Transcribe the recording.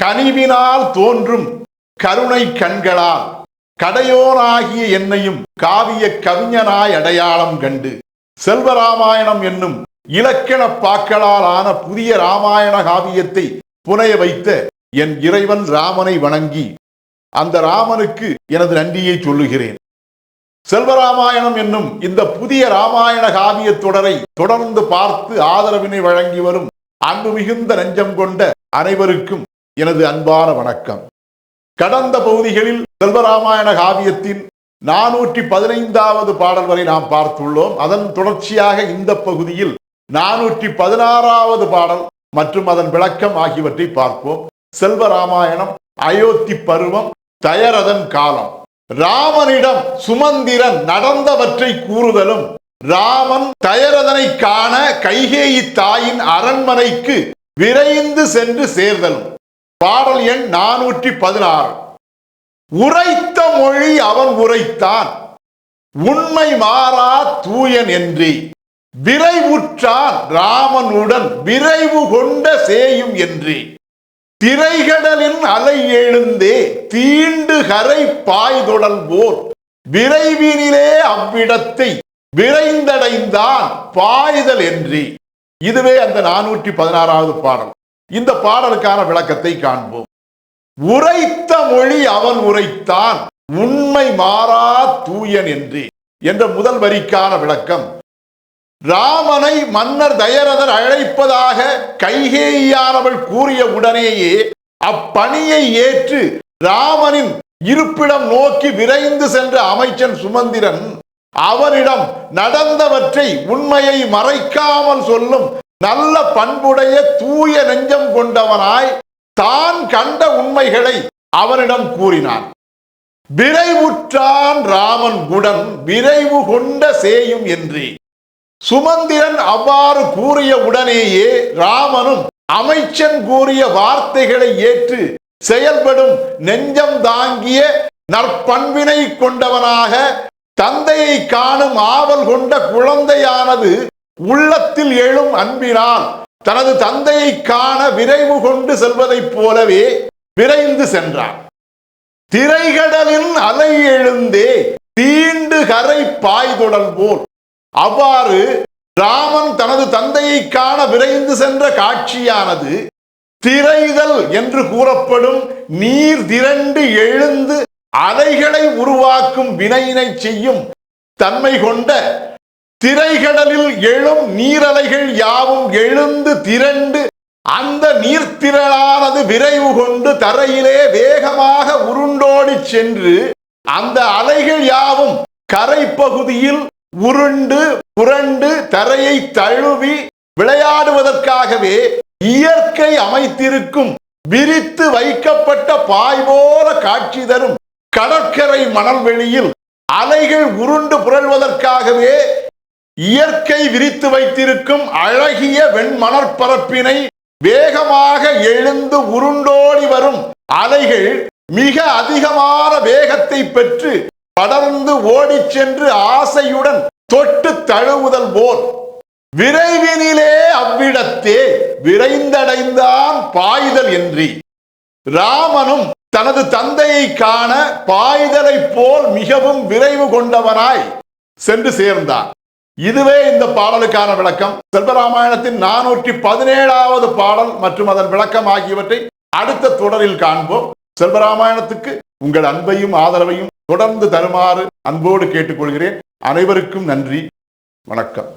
கனிவினால் தோன்றும் கருணை கண்களால் கடையோனாகிய என்னையும் காவிய கவிஞனாய் அடையாளம் கண்டு செல்வராமாயணம் என்னும் இலக்கண பாக்களால் ஆன புதிய ராமாயண காவியத்தை புனைய வைத்த என் இறைவன் ராமனை வணங்கி அந்த ராமனுக்கு எனது நன்றியை சொல்லுகிறேன். செல்வராமாயணம் என்னும் இந்த புதிய ராமாயண காவிய தொடரை தொடர்ந்து பார்த்து ஆதரவினை வழங்கி வரும் அன்பு மிகுந்த நெஞ்சம் கொண்ட அனைவருக்கும் எனது அன்பான வணக்கம். கடந்த பகுதிகளில் செல்வராமாயண காவியத்தின் நானூற்றி பதினைந்தாவது பாடல் வரை நாம் பார்த்துள்ளோம். அதன் தொடர்ச்சியாக இந்த பகுதியில் நானூற்றி பதினாறாவது பாடல் மற்றும் அதன் விளக்கம் ஆகியவற்றை பார்ப்போம். செல்வராமாயணம் அயோத்தி பருவம் தயரதன் காலம். ராமனிடம் சுமந்திரன் நடந்தவற்றை கூறுதலும் ராமன் தயரதனை காண கைகேயி தாயின் அரண்மனைக்கு விரைந்து சென்று சேர்தலும். பாடல் எண் நானூற்றி பதினாறு. உரைத்த மொழி அவன் உரைத்தான். உண்மை மாறா தூயன் என்றி. விரைவுற்றான் ராமனுடன் விரைவு கொண்ட சேயும் என்று. திரைகடலின் அலை எழுந்தே தீண்டு கரை பாய்தொடல் போர் விரைவினிலே அவ்விடத்தை விரைந்தடைந்தான் பாய்தல் என்று. இதுவே அந்த நானூற்றி பதினாறாவது பாடல். இந்த பாடலுக்கான விளக்கத்தை காண்போம். உரைத்த மொழி அவன் உரைத்தான் உண்மை மாறா தூயன் என்று என்ற முதல் வரிக்கான விளக்கம். ராமனை மன்னர் தயரதர் அழைப்பதாக கைகேயானவள் கூறிய உடனேயே அப்பணியை ஏற்று ராமனின் இருப்பிடம் நோக்கி விரைந்து சென்ற அமைச்சன் சுமந்திரன் அவனிடம் நடந்தவற்றை உண்மையை மறைக்காமல் சொல்லும் நல்ல பண்புடைய தூய நெஞ்சம் கொண்டவனாய் தான் கண்ட உண்மைகளை அவனிடம் கூறினான். விரைவுற்றான் ராமன் குடன் விரைவு கொண்ட சேயும் என்றே. சுமந்திரன் அவ்வாறு கூறிய உடனேயே ராமனும் அமைச்சன் கூறிய வார்த்தைகளை ஏற்று செயல்படும் நெஞ்சம் தாங்கிய நற்பண்பினை கொண்டவனாக தந்தையை காணும் ஆவல் கொண்ட குழந்தையானது உள்ளத்தில் எழும் அன்பினால் தனது தந்தையை காண விரைவு கொண்டு செல்வதைப் போலவே விரைந்து சென்றான் திரைகடலின் அலை எழுந்தே தீண்டு கரை பாய்தொடல் போல் அவ்வாறு ராமன் தனது தந்தையை காண விரைந்து சென்ற காட்சியானது திரைதல் என்று கூறப்படும் நீர் திரண்டு எழுந்து அலைகளை உருவாக்கும் வினையினை செய்யும் தன்மை கொண்ட திரைகடலில் எழும் நீரலைகள் யாவும் எழுந்து திரண்டு அந்த நீர்த்திரளானது விரைவு கொண்டு தரையிலே வேகமாக உருண்டோடி சென்று அந்த அலைகள் யாவும் கரைப்பகுதியில் உருண்டு புரண்டு தரையை தழுவி விளையாடுவதற்காகவே இயற்கை அமைத்திருக்கும் விரித்து வைக்கப்பட்ட பாய் போல காட்சி தரும் கடற்கரை மணல்வெளியில் அலைகள் உருண்டு புரள்வதற்காகவே இயற்கை விரித்து வைத்திருக்கும் அழகிய வெண்மணற்பரப்பினை வேகமாக எழுந்து உருண்டோடி வரும் அலைகள் மிக அதிகமான வேகத்தை பெற்று படர்ந்து ஓடிச் சென்று ஆசையுடன் தொட்டு தழுவுதல் போல். விரைவினிலே அவ்விடத்தே விரைந்தடைந்தான் பாய்தல் என்றி. ராமனும் தனது தந்தையை காண பாய்தலைப் போல் மிகவும் விரைவு கொண்டவனாய் சென்று சேர்ந்தான். இதுவே இந்த பாடலுக்கான விளக்கம். செல்வராமாயணத்தின் நானூற்றி பதினேழாவது பாடல் மற்றும் அதன் விளக்கம் ஆகியவற்றை அடுத்த தொடரில் காண்போம். செல்வராமாயணத்துக்கு உங்கள் அன்பையும் ஆதரவையும் தொடர்ந்து தருமாறு அன்போடு கேட்டுக்கொள்கிறேன். அனைவருக்கும் நன்றி. வணக்கம்.